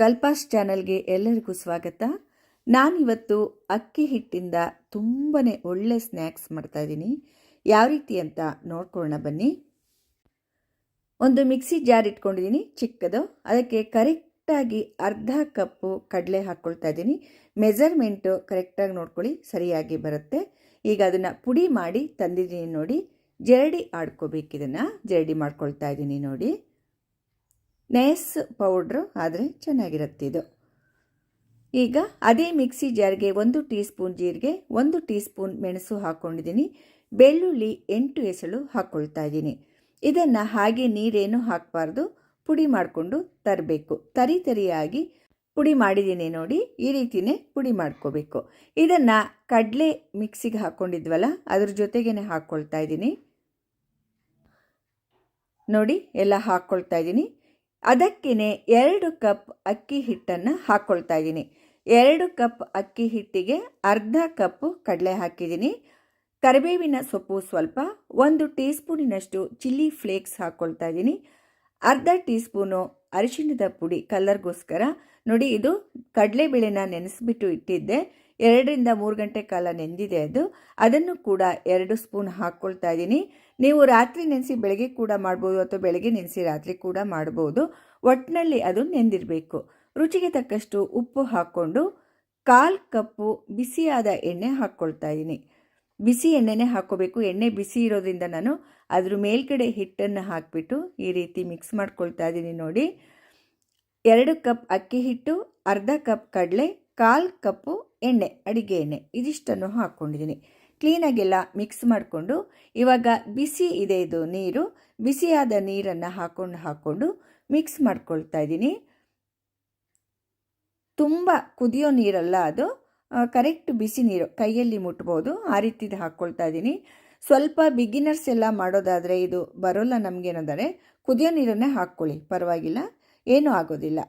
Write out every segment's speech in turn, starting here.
ಕಲ್ಪಾಸ್ ಚಾನಲ್ಗೆ ಎಲ್ಲರಿಗೂ ಸ್ವಾಗತ. ನಾನಿವತ್ತು ಅಕ್ಕಿ ಹಿಟ್ಟಿಂದ ತುಂಬಾ ಒಳ್ಳೆ ಸ್ನ್ಯಾಕ್ಸ್ ಮಾಡ್ತಾ ಇದ್ದೀನಿ. ಯಾವ ರೀತಿ ಅಂತ ನೋಡ್ಕೊಳ್ಳೋಣ ಬನ್ನಿ. ಒಂದು ಮಿಕ್ಸಿ ಜಾರ್ ಇಟ್ಕೊಂಡಿದ್ದೀನಿ, ಚಿಕ್ಕದು. ಅದಕ್ಕೆ ಕರೆಕ್ಟಾಗಿ ಅರ್ಧ ಕಪ್ಪು ಕಡಲೆ ಹಾಕ್ಕೊಳ್ತಾ ಇದ್ದೀನಿ. ಮೆಜರ್ಮೆಂಟು ಕರೆಕ್ಟಾಗಿ ನೋಡ್ಕೊಳ್ಳಿ, ಸರಿಯಾಗಿ ಬರುತ್ತೆ. ಈಗ ಅದನ್ನು ಪುಡಿ ಮಾಡಿ ತಂದಿದ್ದೀನಿ ನೋಡಿ. ಜರಡಿ ಆಡ್ಕೋಬೇಕಿದನ್ನು ಜರಡಿ ಮಾಡ್ಕೊಳ್ತಾ ಇದ್ದೀನಿ ನೋಡಿ. ನೈಸ್ ಪೌಡ್ರು ಆದರೆ ಚೆನ್ನಾಗಿರುತ್ತೆ ಇದು. ಈಗ ಅದೇ ಮಿಕ್ಸಿ ಜಾರ್ಗೆ ಒಂದು ಟೀ ಸ್ಪೂನ್ ಜೀರಿಗೆ, ಒಂದು ಟೀ ಸ್ಪೂನ್ ಮೆಣಸು ಹಾಕ್ಕೊಂಡಿದ್ದೀನಿ ಬೆಳ್ಳುಳ್ಳಿ ಎಂಟು ಎಸಳು ಹಾಕ್ಕೊಳ್ತಾ ಇದ್ದೀನಿ. ಇದನ್ನು ಹಾಗೆ ನೀರೇನು ಹಾಕಬಾರ್ದು, ಪುಡಿ ಮಾಡಿಕೊಂಡು ತರಬೇಕು. ತರಿ ತರಿಯಾಗಿ ಪುಡಿ ಮಾಡಿದ್ದೀನಿ ನೋಡಿ, ಈ ರೀತಿಯೇ ಪುಡಿ ಮಾಡ್ಕೋಬೇಕು. ಇದನ್ನು ಕಡಲೆ ಮಿಕ್ಸಿಗೆ ಹಾಕ್ಕೊಂಡಿದ್ವಲ್ಲ ಅದ್ರ ಜೊತೆಗೇ ಹಾಕ್ಕೊಳ್ತಾ ಇದ್ದೀನಿ. ನೋಡಿ, ಎಲ್ಲ ಹಾಕ್ಕೊಳ್ತಾ ಇದ್ದೀನಿ. ಅದಕ್ಕೇ ಎರಡು ಕಪ್ ಅಕ್ಕಿ ಹಿಟ್ಟನ್ನು ಹಾಕ್ಕೊಳ್ತಾ ಇದ್ದೀನಿ. ಎರಡು ಕಪ್ ಅಕ್ಕಿ ಹಿಟ್ಟಿಗೆ ಅರ್ಧ ಕಪ್ಪು ಕಡಲೆ ಹಾಕಿದ್ದೀನಿ. ಕರಿಬೇವಿನ ಸೊಪ್ಪು ಸ್ವಲ್ಪ, ಒಂದು ಟೀ ಸ್ಪೂನಿನಷ್ಟು ಚಿಲ್ಲಿ ಫ್ಲೇಕ್ಸ್ ಹಾಕ್ಕೊಳ್ತಾ ಇದ್ದೀನಿ. ಅರ್ಧ ಟೀ ಸ್ಪೂನು ಅರಿಶಿಣದ ಪುಡಿ ಕಲರ್ಗೋಸ್ಕರ. ನೋಡಿ, ಇದು ಕಡಲೆಬೇಳೆನ ನೆನೆಸ್ಬಿಟ್ಟು ಇಟ್ಟಿದ್ದೆ. ಎರಡರಿಂದ ಮೂರು ಗಂಟೆ ಕಾಲ ನೆಂದಿದೆ ಅದು. ಅದನ್ನು ಕೂಡ ಎರಡು ಸ್ಪೂನ್ ಹಾಕ್ಕೊಳ್ತಾ ಇದ್ದೀನಿ. ನೀವು ರಾತ್ರಿ ನೆನೆಸಿ ಬೆಳಗ್ಗೆ ಕೂಡ ಮಾಡ್ಬೋದು ಅಥವಾ ಬೆಳಗ್ಗೆ ನೆನೆಸಿ ರಾತ್ರಿ ಕೂಡ ಮಾಡ್ಬೋದು. ಒಟ್ಟಿನಲ್ಲಿ ಅದು ನೆಂದಿರಬೇಕು. ರುಚಿಗೆ ತಕ್ಕಷ್ಟು ಉಪ್ಪು ಹಾಕ್ಕೊಂಡು ಕಾಲು ಕಪ್ಪು ಬಿಸಿಯಾದ ಎಣ್ಣೆ ಹಾಕ್ಕೊಳ್ತಾ ಇದ್ದೀನಿ. ಬಿಸಿ ಎಣ್ಣೆನೇ ಹಾಕ್ಕೋಬೇಕು. ಎಣ್ಣೆ ಬಿಸಿ ಇರೋದ್ರಿಂದ ನಾನು ಅದ್ರ ಮೇಲ್ಗಡೆ ಹಿಟ್ಟನ್ನು ಹಾಕಿಬಿಟ್ಟು ಈ ರೀತಿ ಮಿಕ್ಸ್ ಮಾಡ್ಕೊಳ್ತಾ ಇದ್ದೀನಿ ನೋಡಿ. ಎರಡು ಕಪ್ ಅಕ್ಕಿ ಹಿಟ್ಟು, ಅರ್ಧ ಕಪ್ ಕಡಲೆ, ಕಾಲು ಕಪ್ಪು ಎಣ್ಣೆ, ಅಡಿಗೆ ಎಣ್ಣೆ ಇದಿಷ್ಟನ್ನು ಹಾಕ್ಕೊಂಡಿದ್ದೀನಿ. ಕ್ಲೀನಾಗೆಲ್ಲ ಮಿಕ್ಸ್ ಮಾಡಿಕೊಂಡು ಇವಾಗ ಬಿಸಿ ಇದೆ ಇದು ನೀರು. ಬಿಸಿಯಾದ ನೀರನ್ನು ಹಾಕ್ಕೊಂಡು ಹಾಕ್ಕೊಂಡು ಮಿಕ್ಸ್ ಮಾಡ್ಕೊಳ್ತಾ ಇದ್ದೀನಿ. ತುಂಬ ಕುದಿಯೋ ನೀರಲ್ಲ ಅದು. ಕರೆಕ್ಟ್ ಬಿಸಿ ನೀರು ಕೈಯಲ್ಲಿ ಮುಟ್ಬೋದು. ಆ ರೀತಿದು ಹಾಕ್ಕೊಳ್ತಾ ಇದ್ದೀನಿ. ಸ್ವಲ್ಪ ಬಿಗಿನರ್ಸ್ ಎಲ್ಲ ಮಾಡೋದಾದರೆ ಇದು ಬರೋಲ್ಲ ನಮಗೇನಂದರೆ ಕುದಿಯೋ ನೀರನ್ನೇ ಹಾಕ್ಕೊಳ್ಳಿ. ಪರವಾಗಿಲ್ಲ. ಏನೂ ಆಗೋದಿಲ್ಲ.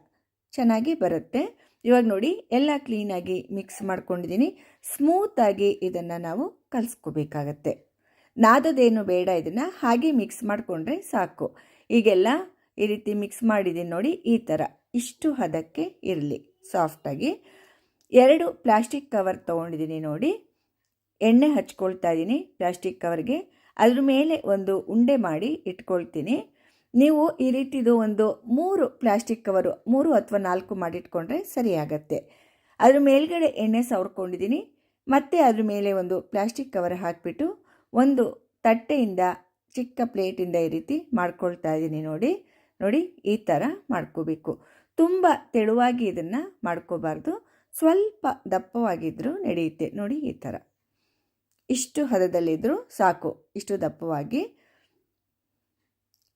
ಚೆನ್ನಾಗಿ ಬರುತ್ತೆ. ಇವಾಗ ನೋಡಿ ಎಲ್ಲ ಕ್ಲೀನಾಗಿ ಮಿಕ್ಸ್ ಮಾಡ್ಕೊಂಡಿದ್ದೀನಿ. ಸ್ಮೂತಾಗಿ ಇದನ್ನು ನಾವು ಕಲಸ್ಕೋಬೇಕಾಗತ್ತೆ. ನಾದದೇನು ಬೇಡ ಇದನ್ನು ಹಾಗೆ ಮಿಕ್ಸ್ ಮಾಡಿಕೊಂಡ್ರೆ ಸಾಕು. ಈಗೆಲ್ಲ ಈ ರೀತಿ ಮಿಕ್ಸ್ ಮಾಡಿದ್ದೀನಿ ನೋಡಿ ಈ ಥರ. ಇಷ್ಟು ಹದಕ್ಕೆ ಇರಲಿ. ಸಾಫ್ಟಾಗಿ ಎರಡು ಪ್ಲಾಸ್ಟಿಕ್ ಕವರ್ ತೊಗೊಂಡಿದ್ದೀನಿ ನೋಡಿ. ಎಣ್ಣೆ ಹಚ್ಕೊಳ್ತಾ ಇದ್ದೀನಿ ಪ್ಲಾಸ್ಟಿಕ್ ಕವರ್ಗೆ. ಅದ್ರ ಮೇಲೆ ಒಂದು ಉಂಡೆ ಮಾಡಿ ಇಟ್ಕೊಳ್ತೀನಿ. ನೀವು ಈ ರೀತಿದು ಒಂದು ಮೂರು ಪ್ಲಾಸ್ಟಿಕ್ ಕವರು, ಮೂರು ಅಥವಾ ನಾಲ್ಕು ಮಾಡಿಟ್ಕೊಂಡ್ರೆ ಸರಿಯಾಗತ್ತೆ. ಅದ್ರ ಮೇಲ್ಗಡೆ ಎಣ್ಣೆ ಸವರ್ಕೊಂಡಿದ್ದೀನಿ ಮತ್ತೆ ಅದ್ರ ಮೇಲೆ ಒಂದು ಪ್ಲಾಸ್ಟಿಕ್ ಕವರ್ ಹಾಕಿಬಿಟ್ಟು ಒಂದು ತಟ್ಟೆಯಿಂದ, ಚಿಕ್ಕ ಪ್ಲೇಟಿಂದ ಈ ರೀತಿ ಮಾಡ್ಕೊಳ್ತಾ ಇದ್ದೀನಿ ನೋಡಿ ನೋಡಿ ಈ ಥರ ಮಾಡ್ಕೋಬೇಕು. ತುಂಬ ತೆಳುವಾಗಿ ಇದನ್ನು ಮಾಡ್ಕೋಬಾರ್ದು, ಸ್ವಲ್ಪ ದಪ್ಪವಾಗಿದ್ದರೂ ನಡೆಯುತ್ತೆ ನೋಡಿ ಈ ಥರ. ಇಷ್ಟು ಹದದಲ್ಲಿದ್ದರೂ ಸಾಕು, ಇಷ್ಟು ದಪ್ಪವಾಗಿ.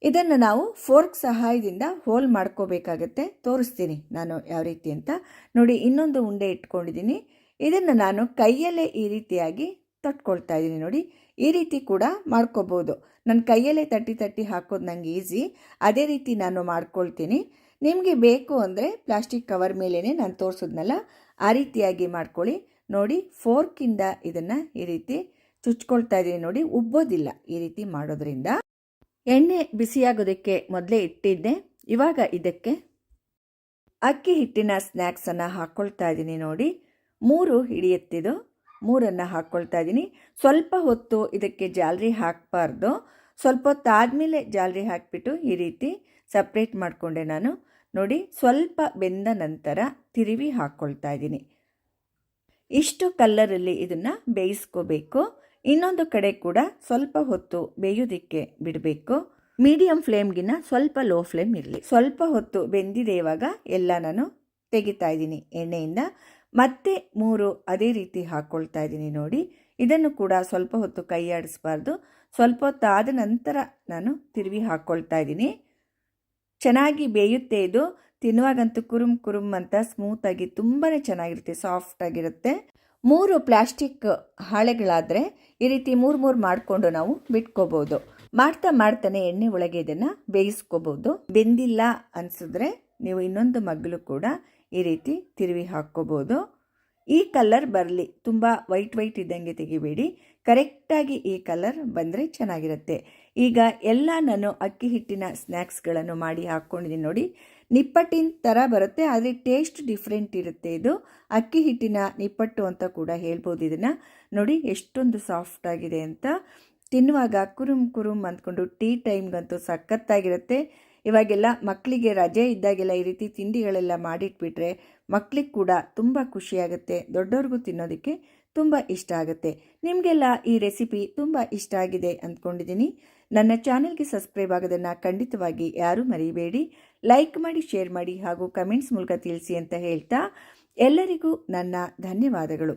ಇದನ್ನು ನಾವು ಫೋರ್ಕ್ ಸಹಾಯದಿಂದ ಹೋಲ್ ಮಾಡ್ಕೋಬೇಕಾಗತ್ತೆ. ತೋರಿಸ್ತೀನಿ ನಾನು ಯಾವ ರೀತಿ ಅಂತ. ನೋಡಿ, ಇನ್ನೊಂದು ಉಂಡೆ ಇಟ್ಕೊಂಡಿದ್ದೀನಿ. ಇದನ್ನು ನಾನು ಕೈಯಲ್ಲೇ ಈ ರೀತಿಯಾಗಿ ತಟ್ಕೊಳ್ತಾ ಇದ್ದೀನಿ ನೋಡಿ. ಈ ರೀತಿ ಕೂಡ ಮಾಡ್ಕೋಬೋದು. ನನ್ನ ಕೈಯಲ್ಲೇ ತಟ್ಟಿ ತಟ್ಟಿ ಹಾಕೋದು ನನಗೆ ಈಸಿ. ಅದೇ ರೀತಿ ನಾನು ಮಾಡ್ಕೊಳ್ತೀನಿ. ನಿಮಗೆ ಬೇಕು ಅಂದರೆ ಪ್ಲಾಸ್ಟಿಕ್ ಕವರ್ ಮೇಲೇ ನಾನು ತೋರಿಸಿದ್ನಲ್ಲ, ಆ ರೀತಿಯಾಗಿ ಮಾಡ್ಕೊಳ್ಳಿ. ನೋಡಿ, ಫೋರ್ಕಿಂದ ಇದನ್ನು ಈ ರೀತಿ ಚುಚ್ಕೊಳ್ತಾ ಇದ್ದೀನಿ ನೋಡಿ. ಉಬ್ಬೋದಿಲ್ಲ ಈ ರೀತಿ ಮಾಡೋದ್ರಿಂದ. ಎಣ್ಣೆ ಬಿಸಿಯಾಗೋದಕ್ಕೆ ಮೊದಲೇ ಇಟ್ಟಿದ್ದೆ. ಇವಾಗ ಇದಕ್ಕೆ ಅಕ್ಕಿ ಹಿಟ್ಟಿನ ಸ್ನ್ಯಾಕ್ಸನ್ನು ಹಾಕ್ಕೊಳ್ತಾ ಇದ್ದೀನಿ ನೋಡಿ. ಮೂರು ಹಿಡಿಯುತ್ತಿದ್ದು. ಮೂರನ್ನು ಹಾಕ್ಕೊಳ್ತಾ ಇದ್ದೀನಿ. ಸ್ವಲ್ಪ ಹೊತ್ತು ಇದಕ್ಕೆ ಜಾಲರಿ ಹಾಕಬಾರ್ದು. ಸ್ವಲ್ಪ ಹೊತ್ತು ಆದಮೇಲೆ ಜಾಲರಿ ಹಾಕಿಬಿಟ್ಟು ಈ ರೀತಿ ಸಪ್ರೇಟ್ ಮಾಡಿಕೊಂಡೆ ನಾನು. ನೋಡಿ, ಸ್ವಲ್ಪ ಬೆಂದ ನಂತರ ತಿರುವಿ ಹಾಕ್ಕೊಳ್ತಾ ಇದ್ದೀನಿ. ಇಷ್ಟು ಕಲ್ಲರಲ್ಲಿ ಇದನ್ನು ಬೇಯಿಸ್ಕೋಬೇಕು. ಇನ್ನೊಂದು ಕಡೆ ಕೂಡ ಸ್ವಲ್ಪ ಹೊತ್ತು ಬೇಯೋದಿಕ್ಕೆ ಬಿಡಬೇಕು. ಮೀಡಿಯಂ ಫ್ಲೇಮ್ಗಿನ ಸ್ವಲ್ಪ ಲೋ ಫ್ಲೇಮ್ ಇರಲಿ. ಸ್ವಲ್ಪ ಹೊತ್ತು ಬೆಂದಿದೆ ಇವಾಗ ಎಲ್ಲ ನಾನು ತೆಗಿತಾ ಇದ್ದೀನಿ ಎಣ್ಣೆಯಿಂದ. ಮತ್ತೆ ಮೂರು ಅದೇ ರೀತಿ ಹಾಕ್ಕೊಳ್ತಾ ಇದ್ದೀನಿ ನೋಡಿ. ಇದನ್ನು ಕೂಡ ಸ್ವಲ್ಪ ಹೊತ್ತು ಕೈ ಆಡಿಸ್ಬಾರ್ದು. ಸ್ವಲ್ಪ ಹೊತ್ತಾದ ನಂತರ ನಾನು ತಿರುವಿ ಹಾಕ್ಕೊಳ್ತಾ ಇದ್ದೀನಿ. ಚೆನ್ನಾಗಿ ಬೇಯುತ್ತೆ ಇದು. ತಿನ್ನುವಾಗಂತೂ ಕುರುಮ್ ಕುರುಮ್ ಅಂತ ಸ್ಮೂತಾಗಿ ತುಂಬಾ ಚೆನ್ನಾಗಿರುತ್ತೆ ಸಾಫ್ಟಾಗಿರುತ್ತೆ ಮೂರು ಪ್ಲಾಸ್ಟಿಕ್ ಹಾಳೆಗಳಾದರೆ ಈ ರೀತಿ ಮೂರು ಮೂರು ಮಾಡಿಕೊಂಡು ನಾವು ಬಿಟ್ಕೋಬೋದು. ಮಾಡ್ತಾ ಮಾಡ್ತಾನೆ ಎಣ್ಣೆ ಒಳಗೆ ಇದನ್ನು ಬೇಯಿಸ್ಕೋಬೋದು. ಬೆಂದಿಲ್ಲ ಅನಿಸಿದ್ರೆ ನೀವು ಇನ್ನೊಂದು ಮಗ್ಗಲು ಕೂಡ ಈ ರೀತಿ ತಿರುವಿ ಹಾಕ್ಕೋಬೋದು. ಈ ಕಲರ್ ಬರಲಿ, ತುಂಬ ವೈಟ್ ವೈಟ್ ಇದ್ದಂಗೆ ತೆಗಿಬೇಡಿ. ಕರೆಕ್ಟಾಗಿ ಈ ಕಲರ್ ಬಂದರೆ ಚೆನ್ನಾಗಿರುತ್ತೆ. ಈಗ ಎಲ್ಲ ನಾನು ಅಕ್ಕಿ ಹಿಟ್ಟಿನ ಸ್ನ್ಯಾಕ್ಸ್ಗಳನ್ನು ಮಾಡಿ ಹಾಕ್ಕೊಂಡಿದ್ದೀನಿ ನೋಡಿ. ನಿಪ್ಪಟ್ಟಿನ ಥರ ಬರುತ್ತೆ, ಆದರೆ ಟೇಸ್ಟ್ ಡಿಫ್ರೆಂಟ್ ಇರುತ್ತೆ ಇದು. ಅಕ್ಕಿ ಹಿಟ್ಟಿನ ನಿಪ್ಪಟ್ಟು ಅಂತ ಕೂಡ ಹೇಳ್ಬೋದು ಇದನ್ನು. ನೋಡಿ ಎಷ್ಟೊಂದು ಸಾಫ್ಟ್ ಆಗಿದೆ ಅಂತ. ತಿನ್ನುವಾಗ ಕುರುಮ್ ಕುರುಮ್ ಅಂದ್ಕೊಂಡು ಟೀ ಟೈಮ್ಗಂತೂ ಸಖತ್ತಾಗಿರುತ್ತೆ. ಇವಾಗೆಲ್ಲ ಮಕ್ಕಳಿಗೆ ರಜೆ ಇದ್ದಾಗೆಲ್ಲ ಈ ರೀತಿ ತಿಂಡಿಗಳೆಲ್ಲ ಮಾಡಿಟ್ಬಿಟ್ರೆ ಮಕ್ಕಳಿಗೆ ಕೂಡ ತುಂಬ ಖುಷಿಯಾಗುತ್ತೆ ದೊಡ್ಡವ್ರಿಗೂ ತಿನ್ನೋದಕ್ಕೆ ತುಂಬ ಇಷ್ಟ ಆಗುತ್ತೆ. ನಿಮಗೆಲ್ಲ ಈ ರೆಸಿಪಿ ತುಂಬ ಇಷ್ಟ ಆಗಿದೆ ಅಂದ್ಕೊಂಡಿದ್ದೀನಿ. ನನ್ನ ಚಾನೆಲ್ಗೆ ಸಬ್ಸ್ಕ್ರೈಬ್ ಆಗೋದನ್ನು ಖಂಡಿತವಾಗಿ ಯಾರೂ ಮರಿಬೇಡಿ. ಲೈಕ್ ಮಾಡಿ ಶೇರ್ ಮಾಡಿ ಹಾಗೂ ಕಮೆಂಟ್ಸ್ ಮೂಲಕ ತಿಳಿಸಿ ಅಂತ ಹೇಳ್ತಾ ಎಲ್ಲರಿಗೂ ನನ್ನ ಧನ್ಯವಾದಗಳು.